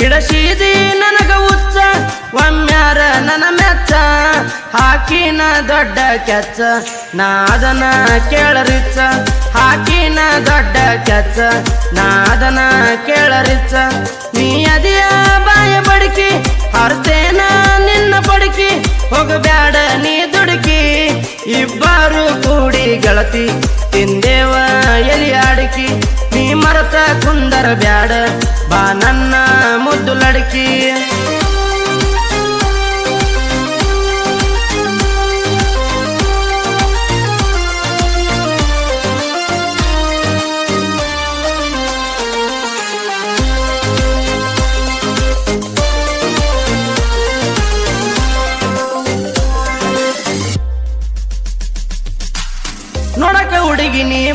ಹಿಡಸಿದಿ ನನಗ ಉಚ್ಚ ಒಮ್ಮ್ಯಾರ ನನ್ನ ಮೆಚ್ಚ. ಹಾಕಿನ ದೊಡ್ಡ ಕೆಚ್ಚ, ನಾ ಅದನ್ನ ಕೇಳರಿಚ್ಚ. ಹಾಕಿನ ದೊಡ್ಡ ಕೆಚ್ಚ ನಾದನ ಕೇಳರಿಚ್ಚ. ನೀ ಅದಿಯ ಬಾಯ ಬಡಕಿ, ಹರ್ತೇನ ನಿನ್ನ ಬಡಕಿ ಹೋಗಬ್ಯಾಡ ನೀ ದುಡುಕಿ, ಇಬ್ಬರು ಕೂಡಿ ಗೆಳತಿ. ಮುದ್ದು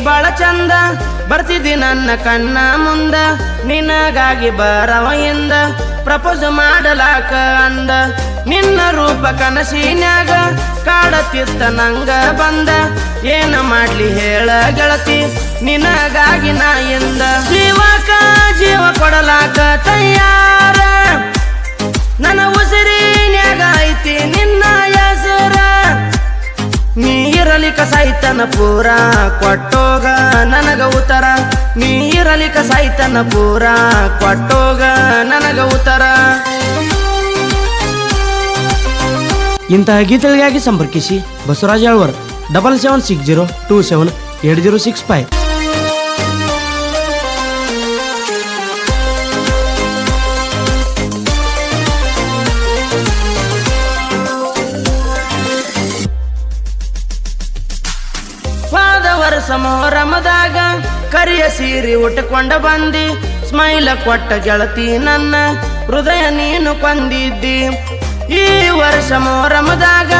ಬಾಳ ಚಂದ. ಬರ್ತಿದ್ದಿ ನನ್ನ ಕಣ್ಣ ಮುಂದ. ನಿನಗಾಗಿ ಬರವೆಯಿಂದ ಪ್ರಪೋಸ್ ಮಾಡಲಾಕ ಅಂದ. ನಿನ್ನ ರೂಪ ಕನಸಿನಾಗ ಕಾಡತಿತ್ತ ನಂಗ ಬಂದ. ಏನ ಮಾಡ್ಲಿ ಹೇಳ ಗೆಳತಿ, ನಿನಗಾಗಿ ನಾ ಎಂದ. ಜೀವಕ ಜೀವ ಕೊಡಲಾಕ ತಯಾರ. ನನ್ನ ಸಾಯ್ತನ ಪೂರ ಕೊಟ್ಟೋಗ ನನಗ ಉತ್ತರ. ನೀ ಇರಲಿಕ ಸಾಯ್ತನ ಪೂರ ಕೊಟ್ಟೋಗ ನನಗ ಉತ್ತರ. ಇಂತಹ ಗೀತೆಗಳಿಗಾಗಿ ಸಂಪರ್ಕಿಸಿ Basavaraj Alvar double seven six zero two seven eight zero six five ವರ್ಷ ಮೊಹರಮದಾಗ ಕರಿಯ ಸೀರೆ ಉಟ್ಟುಕೊಂಡ ಬಂದಿ. ಸ್ಮೈಲ ಕೊಟ್ಟ ಗೆಳತಿ ನನ್ನ ಹೃದಯ ನೀನು ಕೊಂದಿದ್ದಿ. ಈ ವರ್ಷ ಮೊಹರಮದಾಗ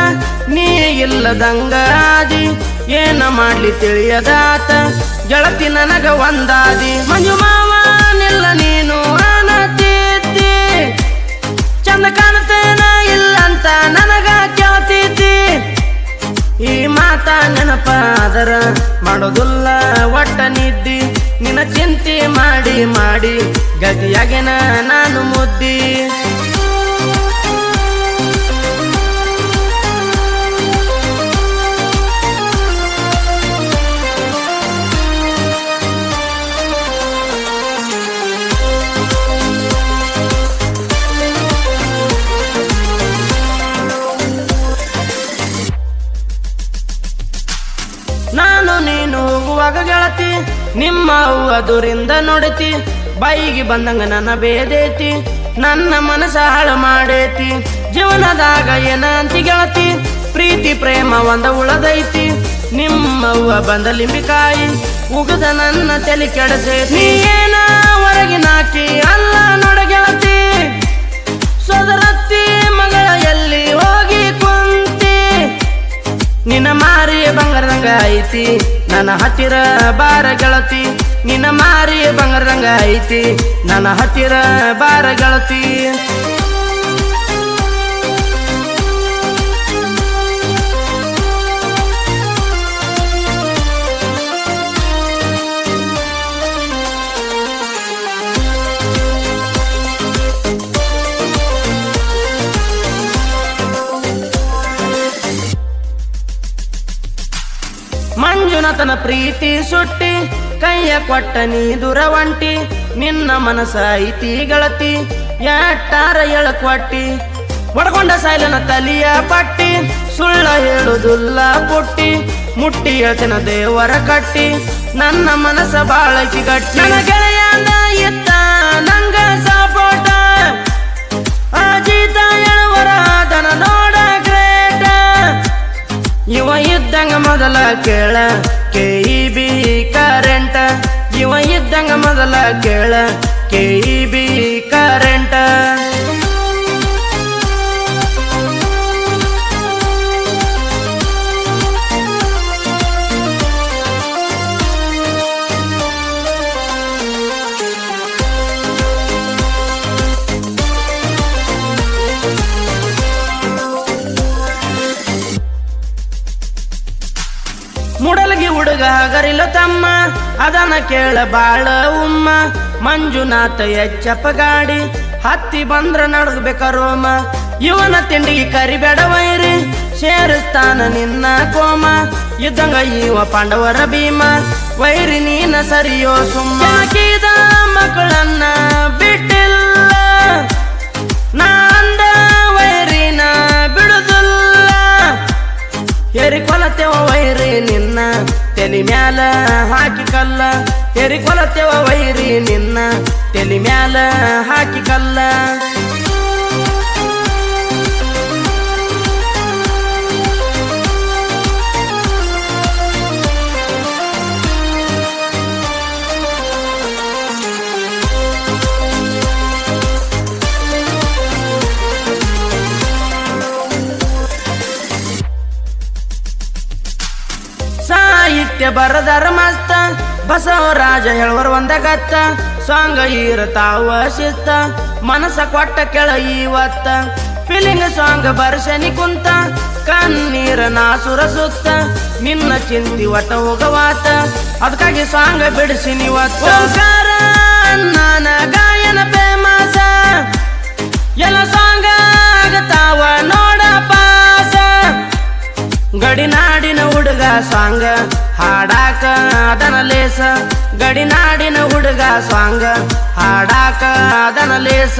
ನೀ ಇಲ್ಲದಂಗ ಆದಿ ಏನ ಮಾಡ್ಲಿ ತಿಳಿಯದಾತ? ಗೆಳತಿ ನನಗ ಒಂದಾದಿ. ಮಂಜು ಮಾವ, ನಿಲ್ಲ ನೀನು ಅನತಿದ್ದಿ ಚಂದ ಕಾಣುತ್ತೇನ ಇಲ್ಲಂತ ನನಗ ನೆನಪಾದರ ಮಾಡೋದಿಲ್ಲ ಒಟ್ಟ ನಿದ್ದಿ. ನಿನ್ನ ಚಿಂತೆ ಮಾಡಿ ಮಾಡಿ ಗತಿಯಾಗೆನ ನಾನು ಮುದ್ದಿ. ನಿಮ್ಮ ಅದುರಿಂದ ದೂರಿಂದ ನೋಡತಿ. ಬೈಗಿ ಬಂದಂಗ ನನ್ನ ಬೇದೇತಿ. ನನ್ನ ಮನಸ ಹಾಳು ಮಾಡೇತಿ. ಜೀವನದಾಗ ಏನಂತಿ ಗೆಳತಿ. ಪ್ರೀತಿ, ಪ್ರೇಮ ಒಂದ ಉಳದೈತಿ. ನಿಮ್ಮವ್ವ ಬಂದ ಲಿಂಬಿಕಾಯಿ. ಉಗದ ನನ್ನ ತಲೆ ಕೆಡಸೈತಿ. ಏನ ಹೊರಗಿನಾಕಿ ಅಲ್ಲ ನೋಡ ಗೆಳತಿ. ಸೋದರತ್ತಿ ಮಗಳ ಎಲ್ಲಿ ಹೋಗಿ ಕುಂತಿ. ನಿನ್ನ ಮಾರಿ ಬಂಗಾರದಂಗ ಐತಿ. ನನ್ನ ಹತ್ತಿರ ಬಾರ ಗೆಳತಿ ನಿನ್ನ ಮಾರಿ ಬಂಗಾರದಂಗ ಐತಿ. ನನ್ನ ಹತ್ತಿರ ಬಾರ ಗೆಳತಿ. ಮಂಜುನಾಥನ ಪ್ರೀತಿ ಸುಟ್ಟಿ, ಕೈಯ ಕೊಟ್ಟ ನೀ ದುರವಂಟಿ ನಿನ್ನ ಮನಸ ಐತಿ ಗಳತಿ ಎಟ್ಟಾರ ಎಳಕೊಟ್ಟಿ. ಒಡಗೊಂಡ ಸಾಯ್ಲನ ತಲಿಯ ಪಟ್ಟಿ, ಸುಳ್ಳ ಹೇಳುದುಲ್ಲ ಪುಟ್ಟಿ ಮುಟ್ಟಿ ಹೇಳ್ತಿನ ದೇವರ ಕಟ್ಟಿ, ನನ್ನ ಮನಸ ಬಾಳಕಿ ಗಟ್ಟಿ ನನ್ನ ಗೆಳೆಯ ಎತ್ತ ನಂಗ ಸಪೋಟ ಅಜಿತ ಎಳುವರ ನೋಡ, ಗ್ರೇಟ. ಇವ ಇದ್ದಂಗ ಮೊದಲ ಕೇಳ ಕೆ ಇ ಬಿ ಕರೆಂಟ್ ಇವ ಇದ್ದಂಗ ಮೊದಲ ಕೇಳ. K E B current Mudalgi ಹಗರಿಲ ತಮ್ಮ, ಅದನ್ನ ಕೇಳ ಬಾಳ ಉಮ್ಮ. ಮಂಜುನಾಥ ಎಚ್ಚಪ್ಪ ಗಾಡಿ, ಹತ್ತಿ ಬಂದ್ರ ನಡ್ಗಬೇಕ ರೋಮ ಇವನ ತಿಂಡಿಗೆ ಕರಿಬೇಡ ವೈರಿ, ಸೇರಿಸ್ತಾನ ನಿನ್ನ ಕೋಮ. ಇದ್ದಂಗ ಇವ ಪಾಂಡವರ ಭೀಮ, ವೈರಿ ನೀನ ಸರಿಯೋ ಸುಮ್ಮ. ಮಕ್ಕಳನ್ನ ಬಿಟ್ಟಿಲ್ಲ ಹೆರಿಕೊಲತೆವ ವೈರಿ ನಿನ್ನ ತೆಲಿ ಮ್ಯಾಲ ಹಾಕಿ ಕಲ್ಲ. ಸಾಹಿತ್ಯ ಬರದರ ಮಸ್ತ ಬಸವರಾಜ ಹೇಳುವರು ಒಂದ ಗತ್ತ ಸಾಂಗ್ ಇರತಾವ ಶಿಸ್ತ, ಮನಸ ಕೊಟ್ಟ ಕೆಳ ಇವತ್ತ ಫೀಲಿಂಗ್ ಸಾಂಗ್ ಬರ್ಸನಿ ಕುಂತ, ಕಣ್ಣೀರ ನಾಸುರ ಸುತ್ತ, ನಿನ್ನ ಚಿಂತಿ ಒಟ್ಟ ಹೋಗವಾತ. ಅದಕ್ಕಾಗಿ ಸಾಂಗ್ ಬಿಡಿಸಿನಿ ಓಂಕಾರ ನನ್ನ ಗಾಯನ ಫೇಮಸ ಎಲ್ಲ ಸಾಂಗ್ ಆಗತಾವ, ನೋಡ ಪಾಸ. ಗಡಿನಾಡಿನ ಹುಡುಗ ಸಾಂಗ ಹಾಡಾಕ ಅದನ ಲೇಸ ಗಡಿನಾಡಿನ ಹುಡುಗ ಸ್ವಾಂಗ ಹಾಡಾಕ ಅದನ ಲೇಸ